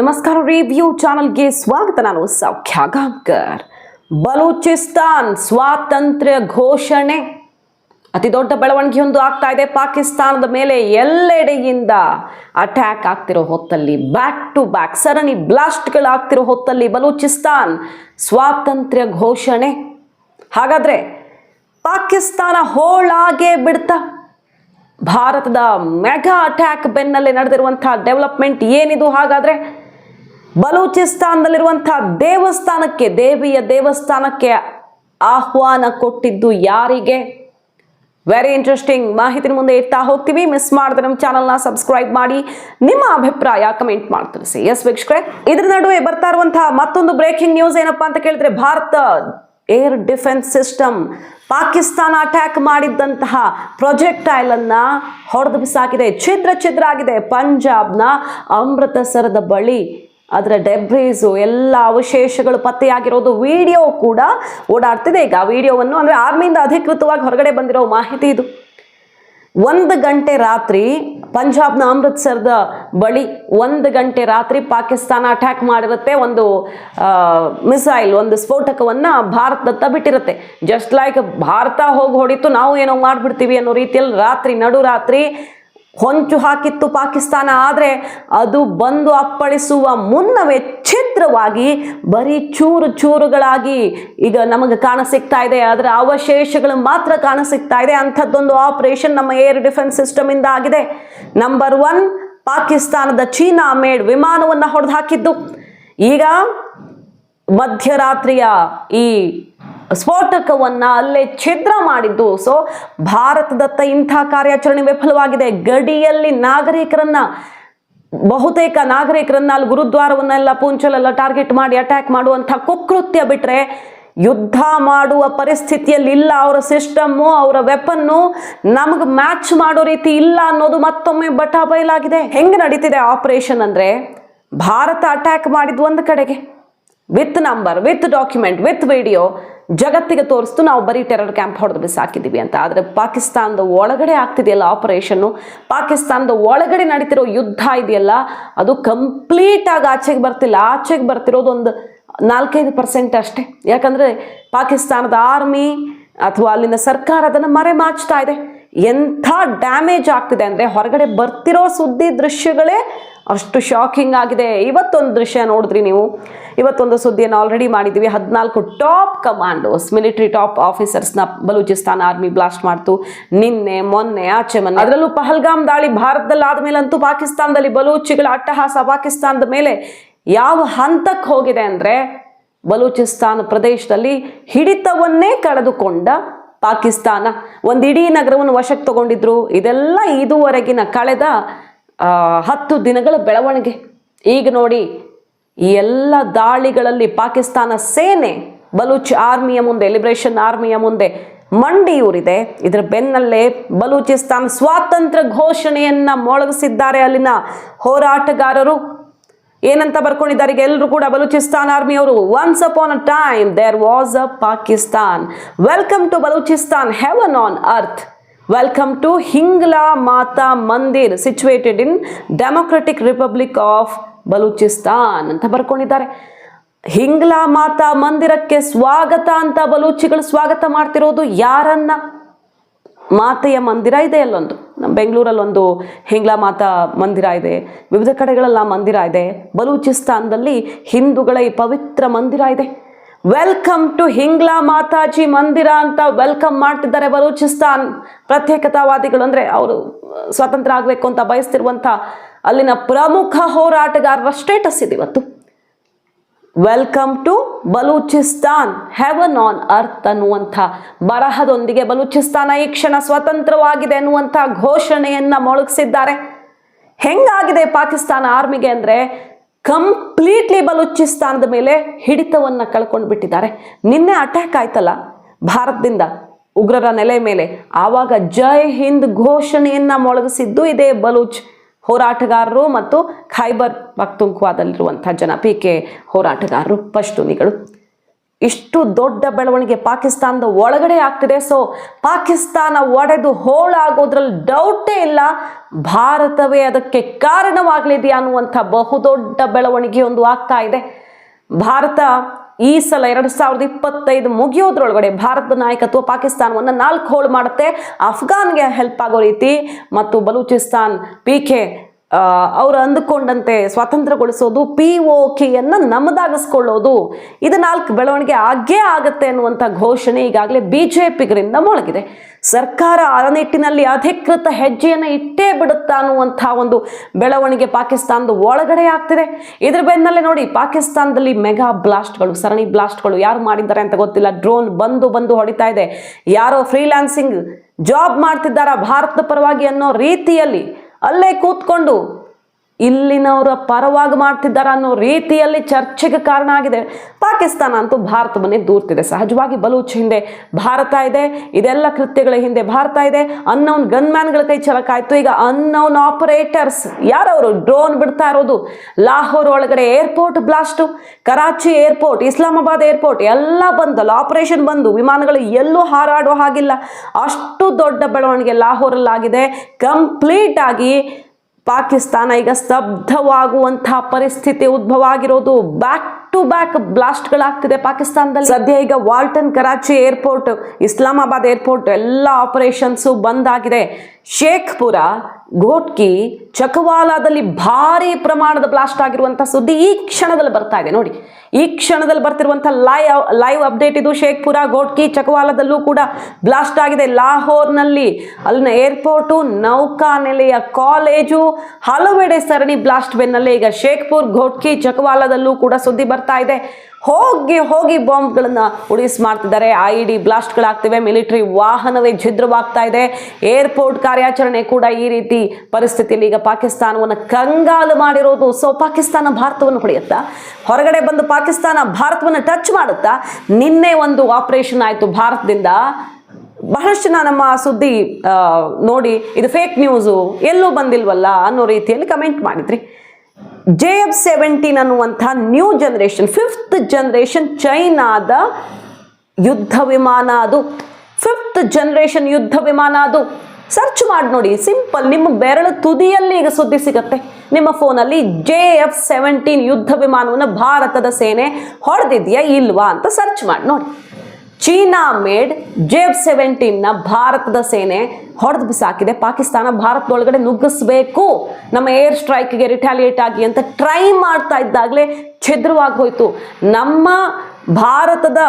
ನಮಸ್ಕಾರ ರಿವ್ಯೂ ಚಾನಲ್ಗೆ ಸ್ವಾಗತ. ನಾನು ಸೌಖ್ಯ ಗಾಂಕರ್ ಬಲೂಚಿಸ್ತಾನ್ ಸ್ವಾತಂತ್ರ್ಯ ಘೋಷಣೆ. ಅತಿ ದೊಡ್ಡ ಬೆಳವಣಿಗೆಯೊಂದು ಆಗ್ತಾ ಇದೆ. ಪಾಕಿಸ್ತಾನದ ಮೇಲೆ ಎಲ್ಲೆಡೆಯಿಂದ ಅಟ್ಯಾಕ್ ಆಗ್ತಿರೋ ಹೊತ್ತಲ್ಲಿ ಬ್ಯಾಕ್ ಟು ಬ್ಯಾಕ್ ಸರಣಿ ಬ್ಲಾಸ್ಟ್ಗಳಾಗ್ತಿರೋ ಹೊತ್ತಲ್ಲಿ ಬಲೂಚಿಸ್ತಾನ್ ಸ್ವಾತಂತ್ರ್ಯ ಘೋಷಣೆ. ಹಾಗಾದ್ರೆ ಪಾಕಿಸ್ತಾನ ಹೋಳಾಗೆ ಬಿಡ್ತಾ? ಭಾರತದ ಮೆಗಾ ಅಟ್ಯಾಕ್ ಬೆನ್ನಲ್ಲೇ ನಡೆದಿರುವಂತಹ ಡೆವಲಪ್ಮೆಂಟ್ ಏನಿದು? ಹಾಗಾದ್ರೆ ಬಲೂಚಿಸ್ತಾನದಲ್ಲಿರುವಂತಹ ದೇವಸ್ಥಾನಕ್ಕೆ, ದೇವಿಯ ದೇವಸ್ಥಾನಕ್ಕೆ ಆಹ್ವಾನ ಕೊಟ್ಟಿದ್ದು ಯಾರಿಗೆ? ವೆರಿ ಇಂಟ್ರೆಸ್ಟಿಂಗ್ ಮಾಹಿತಿ ಮುಂದೆ ಇಡ್ತಾ ಹೋಗ್ತೀವಿ. ಮಿಸ್ ಮಾಡಿದ್ರೆ ನಮ್ಮ ಚಾನಲ್ನ ಸಬ್ಸ್ಕ್ರೈಬ್ ಮಾಡಿ. ನಿಮ್ಮ ಅಭಿಪ್ರಾಯ ಕಮೆಂಟ್ ಮಾಡಿ ತಿಳಿಸಿ. ಎಸ್ ವೀಕ್ಷಕರೇ, ಇದ್ರ ನಡುವೆ ಬರ್ತಾ ಇರುವಂತಹ ಮತ್ತೊಂದು ಬ್ರೇಕಿಂಗ್ ನ್ಯೂಸ್ ಏನಪ್ಪಾ ಅಂತ ಕೇಳಿದ್ರೆ Bharat air defence system Pakistan attack ಮಾಡಿದ್ದಂತಹ projectile ಅನ್ನ ಹೊಡೆದು ಬಿಸಾಕಿದೆ. ಛಿದ್ರ ಛಿದ್ರ ಆಗಿದೆ. ಪಂಜಾಬ್ನ ಅಮೃತಸರದ ಬಳಿ ಅದರ ಡೆಬ್ರೀಸು ಎಲ್ಲ ಅವಶೇಷಗಳು ಪತ್ತೆಯಾಗಿರೋದು ವಿಡಿಯೋ ಕೂಡ ಓಡಾಡ್ತಿದೆ. ಈಗ ಆ ವಿಡಿಯೋವನ್ನು ಅಂದರೆ ಆರ್ಮಿಯಿಂದ ಅಧಿಕೃತವಾಗಿ ಹೊರಗಡೆ ಬಂದಿರೋ ಮಾಹಿತಿ ಇದು. ಒಂದು ಗಂಟೆ ರಾತ್ರಿ ಪಂಜಾಬ್ನ ಅಮೃತ್ಸರದ ಬಳಿ ಒಂದು ಗಂಟೆ ರಾತ್ರಿ ಪಾಕಿಸ್ತಾನ ಅಟ್ಯಾಕ್ ಮಾಡಿರುತ್ತೆ. ಒಂದು ಮಿಸೈಲ್ ಒಂದು ಸ್ಫೋಟಕವನ್ನು ಭಾರತದತ್ತ ಬಿಟ್ಟಿರುತ್ತೆ. ಜಸ್ಟ್ ಲೈಕ್ ಭಾರತ ಹೋಗಿ ಹೊಡಿತು, ನಾವು ಏನೋ ಮಾಡಿಬಿಡ್ತೀವಿ ಅನ್ನೋ ರೀತಿಯಲ್ಲಿ ರಾತ್ರಿ ನಡು ರಾತ್ರಿ ಹೊಂಚು ಹಾಕಿತ್ತು ಪಾಕಿಸ್ತಾನ, ಆದರೆ ಅದು ಬಂದು ಅಪ್ಪಳಿಸುವ ಮುನ್ನವೇ ಛಿದ್ರವಾಗಿ ಬರೀ ಚೂರು ಚೂರುಗಳಾಗಿ ಈಗ ನಮಗೆ ಕಾಣಸಿಗ್ತಾ ಇದೆ. ಅದರ ಅವಶೇಷಗಳು ಮಾತ್ರ ಕಾಣಸಿಗ್ತಾ ಇದೆ. ಅಂಥದ್ದೊಂದು ಆಪರೇಷನ್ ನಮ್ಮ ಏರ್ ಡಿಫೆನ್ಸ್ ಸಿಸ್ಟಮ್ ಇಂದ ಆಗಿದೆ. ನಂಬರ್ ಒನ್ ಪಾಕಿಸ್ತಾನದ ಚೀನಾ ಮೇಡ್ ವಿಮಾನವನ್ನು ಹೊಡೆದು ಹಾಕಿದ್ದು. ಈಗ ಮಧ್ಯರಾತ್ರಿಯ ಈ ಸ್ಫೋಟಕವನ್ನ ಅಲ್ಲೇ ಛಿದ್ರ ಮಾಡಿದ್ದು. ಸೊ ಭಾರತದತ್ತ ಇಂಥ ಕಾರ್ಯಾಚರಣೆ ವಿಫಲವಾಗಿದೆ. ಗಡಿಯಲ್ಲಿ ನಾಗರಿಕರನ್ನ, ಬಹುತೇಕ ನಾಗರಿಕರನ್ನ ಅಲ್ಲಿ ಗುರುದ್ವಾರವನ್ನೆಲ್ಲ ಪೂಂಚಲೆಲ್ಲ ಟಾರ್ಗೆಟ್ ಮಾಡಿ ಅಟ್ಯಾಕ್ ಮಾಡುವಂಥ ಕುಕೃತ್ಯ ಬಿಟ್ರೆ ಯುದ್ಧ ಮಾಡುವ ಪರಿಸ್ಥಿತಿಯಲ್ಲಿ ಇಲ್ಲ. ಅವರ ಸಿಸ್ಟಮ್ಮು ಅವರ ವೆಪನ್ನು ನಮಗೆ ಮ್ಯಾಚ್ ಮಾಡೋ ರೀತಿ ಇಲ್ಲ ಅನ್ನೋದು ಮತ್ತೊಮ್ಮೆ ಬಟಾಬೈಲಾಗಿದೆ ಹೆಂಗೆ ನಡೀತಿದೆ ಆಪರೇಷನ್ ಅಂದರೆ, ಭಾರತ ಅಟ್ಯಾಕ್ ಮಾಡಿದ್ದು ಒಂದು ಕಡೆಗೆ. With number with document with video ಜಗತ್ತಿಗೆ ತೋರಿಸ್ತು ನಾವು ಬರೀ ಟೆರರ್ ಕ್ಯಾಂಪ್ ಹೊಡೆದು ಬಿಸಾಕಿದ್ದೀವಿ ಅಂತ. ಆದರೆ ಪಾಕಿಸ್ತಾನದ ಒಳಗಡೆ ಆಗ್ತಿದೆಯಲ್ಲ ಆಪರೇಷನ್ನು ಪಾಕಿಸ್ತಾನದ ಒಳಗಡೆ ನಡೀತಿರೋ ಯುದ್ಧ ಇದೆಯಲ್ಲ, ಅದು ಕಂಪ್ಲೀಟ್ ಆಗಿ ಆಚೆಗೆ ಬರ್ತಿಲ್ಲ. ಆಚೆಗೆ ಬರ್ತಿರೋದು ಒಂದು ನಾಲ್ಕೈದು ಪರ್ಸೆಂಟ್ ಅಷ್ಟೇ. ಯಾಕಂದರೆ ಪಾಕಿಸ್ತಾನದ ಆರ್ಮಿ ಅಥವಾ ಅಲ್ಲಿನ ಸರ್ಕಾರ ಅದನ್ನು ಮರೆಮಾಚ್ತಾ ಇದೆ. ಎಂಥ ಡ್ಯಾಮೇಜ್ ಆಗ್ತಿದೆ ಅಂದರೆ ಹೊರಗಡೆ ಬರ್ತಿರೋ ಸುದ್ದಿ ದೃಶ್ಯಗಳೇ ಅಷ್ಟು ಶಾಕಿಂಗ್ ಆಗಿದೆ. ಇವತ್ತೊಂದು ದೃಶ್ಯ ನೋಡಿದ್ರಿ ನೀವು. ಇವತ್ತೊಂದು ಸುದ್ದಿಯನ್ನು ಆಲ್ರೆಡಿ ಮಾಡಿದ್ದೀವಿ. ಹದಿನಾಲ್ಕು ಟಾಪ್ ಕಮಾಂಡೋಸ್ ಮಿಲಿಟರಿ ಟಾಪ್ ಆಫೀಸರ್ಸ್ನ ಬಲೂಚಿಸ್ತಾನ್ ಆರ್ಮಿ ಬ್ಲಾಸ್ಟ್ ಮಾಡ್ತು. ನಿನ್ನೆ, ಮೊನ್ನೆ, ಆಚೆ, ಮೊನ್ನೆ. ಅದರಲ್ಲೂ ಪಹಲ್ಗಾಮ್ ದಾಳಿ ಭಾರತದಲ್ಲಿ ಆದಮೇಲಂತೂ ಪಾಕಿಸ್ತಾನದಲ್ಲಿ ಬಲೂಚಿಗಳ ಅಟ್ಟಹಾಸ ಪಾಕಿಸ್ತಾನದ ಮೇಲೆ ಯಾವ ಹಂತಕ್ಕೆ ಹೋಗಿದೆ ಅಂದರೆ ಬಲೂಚಿಸ್ತಾನ್ ಪ್ರದೇಶದಲ್ಲಿ ಹಿಡಿತವನ್ನೇ ಕಳೆದುಕೊಂಡ ಪಾಕಿಸ್ತಾನ. ಒಂದು ಇಡೀ ನಗರವನ್ನು ವಶಕ್ಕೆ ತಗೊಂಡಿದ್ರು. ಇದೆಲ್ಲ ಇದುವರೆಗಿನ ಕಳೆದ ಹತ್ತು ದಿನಗಳ ಬೆಳವಣಿಗೆ. ಈಗ ನೋಡಿ ಈ ಎಲ್ಲ ದಾಳಿಗಳಲ್ಲಿ ಪಾಕಿಸ್ತಾನ ಸೇನೆ, ಬಲೂಚ್ ಆರ್ಮಿಯ ಮುಂದೆ ಲಿಬರೇಷನ್ ಆರ್ಮಿಯ ಮುಂದೆ ಮಂಡಿಯೂರಿದೆ ಇದರ ಬೆನ್ನಲ್ಲೇ ಬಲೂಚಿಸ್ತಾನ್ ಸ್ವಾತಂತ್ರ್ಯ ಘೋಷಣೆಯನ್ನು ಮೊಳಗಿಸಿದ್ದಾರೆ ಅಲ್ಲಿನ ಹೋರಾಟಗಾರರು. ಏನಂತ ಬರ್ಕೊಂಡಿದ್ದಾರೆ ಈಗ ಎಲ್ಲರೂ ಕೂಡ ಬಲೂಚಿಸ್ತಾನ್ ಆರ್ಮಿ ಅವರು once upon a time there was a Pakistan welcome to Balochistan heaven on earth welcome to Hingla Mata Mandir situated in democratic republic of Balochistan ಅಂತ ಬರ್ಕೊಂಡಿದ್ದಾರೆ. ಹಿಂಗ್ಲಾ ಮಾತಾ ಮಂದಿರಕ್ಕೆ ಸ್ವಾಗತ ಅಂತ ಬಲೂಚಿಗಳು ಸ್ವಾಗತ ಮಾಡ್ತಿರೋದು ಯಾರನ್ನ? ಮಾತೆಯ ಮಂದಿರ ಇದೆ ಅಲ್ಲೊಂದು. ನಮ್ಮ ಬೆಂಗಳೂರಲ್ಲಿ ಒಂದು ಹಿಂಗ್ಲಾ ಮಾತಾ ಮಂದಿರ ಇದೆ, ವಿವಿಧ ಕಡೆಗಳೆಲ್ಲ ಮಂದಿರ ಇದೆ. ಬಲೂಚಿಸ್ತಾನದಲ್ಲಿ ಹಿಂದೂಗಳ ಈ ಪವಿತ್ರ ಮಂದಿರ ಇದೆ. ವೆಲ್ಕಮ್ ಟು ಹಿಂಗ್ಲಾ ಮಾತಾಜಿ ಮಂದಿರ ಅಂತ ವೆಲ್ಕಮ್ ಮಾಡ್ತಿದ್ದಾರೆ ಬಲೂಚಿಸ್ತಾನ್. ಪ್ರತ್ಯೇಕತಾವಾದಿಗಳು ಅಂದರೆ ಅವರು ಸ್ವತಂತ್ರ ಆಗಬೇಕು ಅಂತ ಬಯಸ್ತಿರುವಂಥ ಅಲ್ಲಿನ ಪ್ರಮುಖ ಹೋರಾಟಗಾರರ ಸ್ಟೇಟಸ್ ಇದೆ ಇವತ್ತು. Welcome to Balochistan heaven on earth ಅನ್ನುವಂಥ ಬರಹದೊಂದಿಗೆ ಬಲೂಚಿಸ್ತಾನ ಈ ಕ್ಷಣ ಸ್ವತಂತ್ರವಾಗಿದೆ ಅನ್ನುವಂಥ ಘೋಷಣೆಯನ್ನು ಮೊಳಗಿಸಿದ್ದಾರೆ. ಹೆಂಗಾಗಿದೆ ಪಾಕಿಸ್ತಾನ ಆರ್ಮಿಗೆ ಅಂದರೆ ಕಂಪ್ಲೀಟ್ಲಿ ಬಲೂಚಿಸ್ತಾನದ ಮೇಲೆ ಹಿಡಿತವನ್ನು ಕಳ್ಕೊಂಡು ಬಿಟ್ಟಿದ್ದಾರೆ. ನಿನ್ನೆ ಅಟ್ಯಾಕ್ ಆಯ್ತಲ್ಲ, ಭಾರತದಿಂದ ಉಗ್ರರ ನೆಲೆ ಮೇಲೆ. ಆವಾಗ ಜೈ ಹಿಂದ್ ಘೋಷಣೆಯನ್ನು ಮೊಳಗಿಸಿದ್ದು ಇದೇ ಬಲೂಚ್. ಹೋರಾಟಗಾರರು ಮತ್ತು ಖೈಬರ್ ಪಖ್ತುಂಖ್ವಾದಲ್ಲಿರುವಂಥ ಜನ ಪಿ ಕೆ ಹೋರಾಟಗಾರರು, ಪಶ್ತೂನಿಗಳು. ಇಷ್ಟು ದೊಡ್ಡ ಬೆಳವಣಿಗೆ ಪಾಕಿಸ್ತಾನದ ಒಳಗಡೆ ಆಗ್ತಿದೆ. ಸೊ ಪಾಕಿಸ್ತಾನ ಒಡೆದು ಹೋಳಾಗೋದ್ರಲ್ಲಿ ಡೌಟೇ ಇಲ್ಲ. ಭಾರತವೇ ಅದಕ್ಕೆ ಕಾರಣವಾಗಲಿದೆಯಾ ಅನ್ನುವಂಥ ಬಹುದೊಡ್ಡ ಬೆಳವಣಿಗೆ ಒಂದು ಆಗ್ತಾ ಇದೆ. ಭಾರತ ಈ ಸಲ ಎರಡು ಸಾವಿರದ ಇಪ್ಪತ್ತೈದು ಮುಗಿಯೋದ್ರೊಳಗಡೆ ಭಾರತದ ನಾಯಕತ್ವ ಪಾಕಿಸ್ತಾನವನ್ನು ನಾಲ್ಕು ಹೋಳು ಮಾಡುತ್ತೆ. ಅಫ್ಘಾನ್ಗೆ ಹೆಲ್ಪ್ ಆಗೋ ರೀತಿ ಮತ್ತು ಬಲೂಚಿಸ್ತಾನ್ ಪಿ ಕೆ ಅವರು ಅಂದುಕೊಂಡಂತೆ ಸ್ವಾತಂತ್ರ್ಯಗೊಳಿಸೋದು ಪಿ ಒ ಕೆಯನ್ನು ನಮ್ಮದಾಗಿಸ್ಕೊಳ್ಳೋದು ಇದು ನಾಲ್ಕು ಬೆಳವಣಿಗೆ ಆಗೇ ಆಗುತ್ತೆ ಅನ್ನುವಂಥ ಘೋಷಣೆ ಈಗಾಗಲೇ ಬಿ ಜೆ ಪಿಗರಿಂದ ಮೊಳಗಿದೆ. ಸರ್ಕಾರ ಆ ನಿಟ್ಟಿನಲ್ಲಿ ಅಧಿಕೃತ ಹೆಜ್ಜೆಯನ್ನು ಇಟ್ಟೇ ಬಿಡುತ್ತಾ ಅನ್ನುವಂಥ ಒಂದು ಬೆಳವಣಿಗೆ ಪಾಕಿಸ್ತಾನದ ಒಳಗಡೆ ಆಗ್ತಿದೆ. ಇದ್ರ ಬೆನ್ನಲ್ಲೇ ನೋಡಿ, ಪಾಕಿಸ್ತಾನದಲ್ಲಿ ಮೆಗಾ ಬ್ಲಾಸ್ಟ್ಗಳು, ಸರಣಿ ಬ್ಲಾಸ್ಟ್ಗಳು ಯಾರು ಮಾಡಿದ್ದಾರೆ ಅಂತ ಗೊತ್ತಿಲ್ಲ. ಡ್ರೋನ್ ಬಂದು ಬಂದು ಹೊಡಿತಾ ಇದೆ. ಯಾರೋ ಫ್ರೀಲ್ಯಾನ್ಸಿಂಗ್ ಜಾಬ್ ಮಾಡ್ತಿದ್ದಾರಾ ಭಾರತದ ಪರವಾಗಿ ಅನ್ನೋ ರೀತಿಯಲ್ಲಿ ಅಲ್ಲೇ ಕೂತ್ಕೊಂಡು ಇಲ್ಲಿನವರ ಪರವಾಗಿ ಮಾಡ್ತಿದ್ದಾರೆ ಅನ್ನೋ ರೀತಿಯಲ್ಲಿ ಚರ್ಚೆಗೆ ಕಾರಣ ಆಗಿದೆ. ಪಾಕಿಸ್ತಾನ ಅಂತೂ ಭಾರತವನ್ನೇ ದೂರ್ತಿದೆ. ಸಹಜವಾಗಿ ಬಲೂಚ್ ಹಿಂದೆ ಭಾರತ ಇದೆ. ಇದೆಲ್ಲ ಕೃತ್ಯಗಳ ಹಿಂದೆ ಭಾರತ ಇದೆ. ಅನ್ನೌನ್ ಗನ್ಮ್ಯಾನ್ಗಳ ಕೈ ಚಲಕಾಯಿತು ಈಗ ಅನ್ನೌನ್ ಆಪರೇಟರ್ಸ್ ಯಾರವರು? ಡ್ರೋನ್ ಬಿಡ್ತಾ ಇರೋದು. ಲಾಹೋರ್ ಒಳಗಡೆ airport blast Karachi airport Islamabad airport ಎಲ್ಲ ಬಂದಲ್ಲ ಆಪರೇಷನ್ ಬಂದು ವಿಮಾನಗಳು ಎಲ್ಲೂ ಹಾರಾಡೋ ಹಾಗಿಲ್ಲ. ಅಷ್ಟು ದೊಡ್ಡ ಬೆಳವಣಿಗೆ ಲಾಹೋರಲ್ಲಾಗಿದೆ. ಕಂಪ್ಲೀಟ್ ಆಗಿ ಪಾಕಿಸ್ತಾನ ಈಗ ಸ್ತಬ್ಧವಾಗುವಂತಹ ಪರಿಸ್ಥಿತಿ ಉದ್ಭವ ಆಗಿರೋದು. ಬ್ಯಾಕ್ ಟು ಬ್ಯಾಕ್ ಬ್ಲಾಸ್ಟ್ಗಳಾಗ್ತಿದೆ ಪಾಕಿಸ್ತಾನದಲ್ಲಿ. ಸದ್ಯ ಈಗ Walton Karachi airport, Islamabad airport ಎಲ್ಲ ಆಪರೇಷನ್ಸು ಆಗಿದೆ. ಶೇಖ್ಪುರ, ಘೋಟ್ಕಿ, ಚಕವಾಲಾದಲ್ಲಿ ಭಾರಿ ಪ್ರಮಾಣದ ಬ್ಲಾಸ್ಟ್ ಆಗಿರುವಂಥ ಸುದ್ದಿ ಈ ಕ್ಷಣದಲ್ಲಿ ಬರ್ತಾ ಇದೆ. ನೋಡಿ, ಈ ಕ್ಷಣದಲ್ಲಿ ಬರ್ತಿರುವಂಥ ಲೈವ್ ಲೈವ್ ಅಪ್ಡೇಟ್ ಇದು ಶೇಖ್ಪುರ, ಘೋಟ್ಕಿ, ಚಕವಾಲದಲ್ಲೂ ಕೂಡ ಬ್ಲಾಸ್ಟ್ ಆಗಿದೆ. ಲಾಹೋರ್ನಲ್ಲಿ ಅಲ್ಲಿನ ಏರ್ಪೋರ್ಟು, ನೌಕಾನೆಲೆಯ ಕಾಲೇಜು ಹಲವೆಡೆ ಸರಣಿ ಬ್ಲಾಸ್ಟ್ ಬೆನ್ನಲ್ಲೇ ಈಗ ಶೇಖ್ಪುರ್, ಘೋಟ್ಕಿ, ಚಕವಾಲದಲ್ಲೂ ಕೂಡ ಸುದ್ದಿ ಬರ್ತಾ ಇದೆ. ಹೋಗಿ ಹೋಗಿ ಬಾಂಬ್ಗಳನ್ನು ಉಡಿಸ್ ಮಾಡ್ತಿದ್ದಾರೆ. ಐ ಡಿ ಬ್ಲಾಸ್ಟ್ಗಳಾಗ್ತಿವೆ. ಮಿಲಿಟರಿ ವಾಹನವೇ ಛಿದ್ರವಾಗ್ತಾ ಇದೆ. ಏರ್ಪೋರ್ಟ್ ಕಾರ್ಯಾಚರಣೆ ಕೂಡ ಈ ರೀತಿ ಪರಿಸ್ಥಿತಿಯಲ್ಲಿ ಈಗ ಪಾಕಿಸ್ತಾನವನ್ನು ಕಂಗಾಲು ಮಾಡಿರೋದು. ಸೊ ಪಾಕಿಸ್ತಾನ ಭಾರತವನ್ನು ಹೊಡೆಯುತ್ತಾ? ಹೊರಗಡೆ ಬಂದು ಪಾಕಿಸ್ತಾನ ಭಾರತವನ್ನು ಟಚ್ ಮಾಡುತ್ತಾ? ನಿನ್ನೆ ಒಂದು ಆಪರೇಷನ್ ಆಯಿತು ಭಾರತದಿಂದ. ಬಹಳಷ್ಟು ಜನ ನಮ್ಮ ಸುದ್ದಿ ನೋಡಿ, ಇದು ಫೇಕ್ ನ್ಯೂಸು ಎಲ್ಲೂ ಬಂದಿಲ್ವಲ್ಲ ಅನ್ನೋ ರೀತಿಯಲ್ಲಿ ಕಮೆಂಟ್ ಮಾಡಿದ್ರಿ. ಜೆ ಎಫ್ ಸೆವೆಂಟೀನ್ ಅನ್ನುವಂತಹ ನ್ಯೂ ಜನರೇಷನ್, ಫಿಫ್ತ್ ಜನರೇಷನ್ ಚೈನಾದ ಯುದ್ಧ ವಿಮಾನ ಅದು. ಫಿಫ್ತ್ ಜನರೇಷನ್ ಯುದ್ಧ ವಿಮಾನ ಅದು. ಸರ್ಚ್ ಮಾಡಿ ನೋಡಿ, ಸಿಂಪಲ್, ನಿಮ್ಮ ಬೆರಳು ತುದಿಯಲ್ಲಿ ಈಗ ಸುದ್ದಿ ಸಿಗುತ್ತೆ. ನಿಮ್ಮ ಫೋನಲ್ಲಿ ಜೆ ಎಫ್ ಸೆವೆಂಟೀನ್ ಯುದ್ಧ ವಿಮಾನವನ್ನು ಭಾರತದ ಸೇನೆ ಹೊಡೆದಿದೆಯಾ ಇಲ್ವಾ ಅಂತ ಸರ್ಚ್ ಮಾಡಿ ನೋಡಿ. ಚೀನಾ ಮೇಡ್ ಜೆ ಎಫ್ ಸೆವೆಂಟೀನ್ನ ಭಾರತದ ಸೇನೆ ಹೊಡೆದು ಬಿಸಾಕಿದೆ. ಪಾಕಿಸ್ತಾನ ಭಾರತದೊಳಗಡೆ ನುಗ್ಗಿಸ್ಬೇಕು. ನಮ್ಮ ಏರ್ ಸ್ಟ್ರೈಕ್ಗೆ ರಿಟ್ಯಾಲಿಯೇಟ್ ಆಗಿ ಅಂತ ಟ್ರೈ ಮಾಡ್ತಾ ಇದ್ದಾಗಲೇ ಛಿದ್ರವಾಗಿ ಹೋಯಿತು. ನಮ್ಮ ಭಾರತದ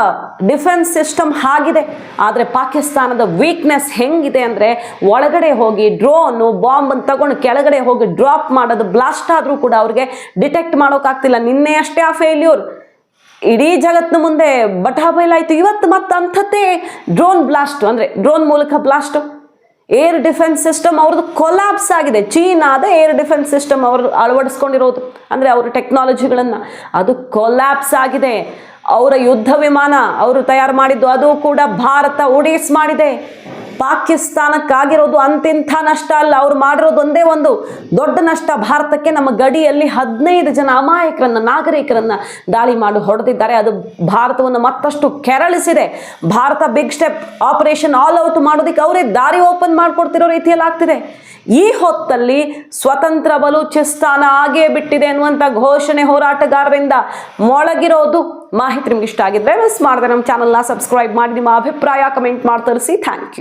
ಡಿಫೆನ್ಸ್ ಸಿಸ್ಟಮ್ ಆಗಿದೆ ಆದರೆ ಪಾಕಿಸ್ತಾನದ ವೀಕ್ನೆಸ್ ಹೆಂಗಿದೆ ಅಂದರೆ ಒಳಗಡೆ ಹೋಗಿ ಡ್ರೋನು ಬಾಂಬನ್ನು ತಗೊಂಡು ಕೆಳಗಡೆ ಹೋಗಿ ಡ್ರಾಪ್ ಮಾಡೋದು ಬ್ಲಾಸ್ಟ್ ಆದರೂ ಕೂಡ ಅವ್ರಿಗೆ ಡಿಟೆಕ್ಟ್ ಮಾಡೋಕ್ಕಾಗ್ತಿಲ್ಲ. ನಿನ್ನೆ ಅಷ್ಟೇ ಆ ಫೇಲ್ಯೂರ್ ಇಡೀ ಜಗತ್ತಿನ ಮುಂದೆ ಬಟಾಬೈಲಾಯಿತು ಇವತ್ತು ಮತ್ತೆ ಅಂಥದ್ದೇ ಡ್ರೋನ್ ಬ್ಲಾಸ್ಟು ಅಂದರೆ ಡ್ರೋನ್ ಮೂಲಕ ಬ್ಲಾಸ್ಟ್ ಏರ್ ಡಿಫೆನ್ಸ್ ಸಿಸ್ಟಮ್ ಅವ್ರದ್ದು ಕೊಲಾಪ್ಸ್ ಆಗಿದೆ. ಚೀನಾದ ಏರ್ ಡಿಫೆನ್ಸ್ ಸಿಸ್ಟಮ್ ಅವರು ಅಳವಡಿಸ್ಕೊಂಡಿರೋದು. ಅಂದರೆ ಅವರ ಟೆಕ್ನಾಲಜಿಗಳನ್ನು ಅದು ಕೊಲಾಪ್ಸ್ ಆಗಿದೆ. ಅವರ ಯುದ್ಧ ವಿಮಾನ ಅವರು ತಯಾರು ಮಾಡಿದ್ದು, ಅದು ಕೂಡ ಭಾರತ ಉಡೀಸ್ ಮಾಡಿದೆ. ಪಾಕಿಸ್ತಾನಕ್ಕಾಗಿರೋದು ಅಂತಿಂಥ ನಷ್ಟ ಅಲ್ಲ. ಅವ್ರು ಮಾಡಿರೋದು ಒಂದೇ ಒಂದು ದೊಡ್ಡ ನಷ್ಟ. ಭಾರತಕ್ಕೆ ನಮ್ಮ ಗಡಿಯಲ್ಲಿ ಹದಿನೈದು ಜನ ಅಮಾಯಕರನ್ನ, ನಾಗರಿಕರನ್ನ ದಾಳಿ ಮಾಡಿ ಹೊಡೆದಿದ್ದಾರೆ. ಅದು ಭಾರತವನ್ನು ಮತ್ತಷ್ಟು ಕೆರಳಿಸಿದೆ. Bharat big step operation all out ಮಾಡೋದಕ್ಕೆ ಅವರೇ ದಾರಿ ಓಪನ್ ಮಾಡಿಕೊಡ್ತಿರೋ ರೀತಿಯಲ್ಲಿ ಆಗ್ತಿದೆ. ಈ ಹೊತ್ತಲ್ಲಿ ಸ್ವತಂತ್ರ ಬಲೂಚಿಸ್ತಾನ ಆಗೇ ಬಿಟ್ಟಿದೆ ಅನ್ನುವಂಥ ಘೋಷಣೆ ಹೋರಾಟಗಾರರಿಂದ ಮೊಳಗಿರೋದು ಮಾಹಿತಿ ನಿಮ್ಗೆ ಇಷ್ಟ ಆಗಿದ್ರೆ ಮಿಸ್ ಮಾಡಿದೆ ನಮ್ಮ ಚಾನಲ್ನ ಸಬ್ಸ್ಕ್ರೈಬ್ ಮಾಡಿ, ನಿಮ್ಮ ಅಭಿಪ್ರಾಯ ಕಮೆಂಟ್ ಮಾಡಿ ತರಿಸಿ. Thank you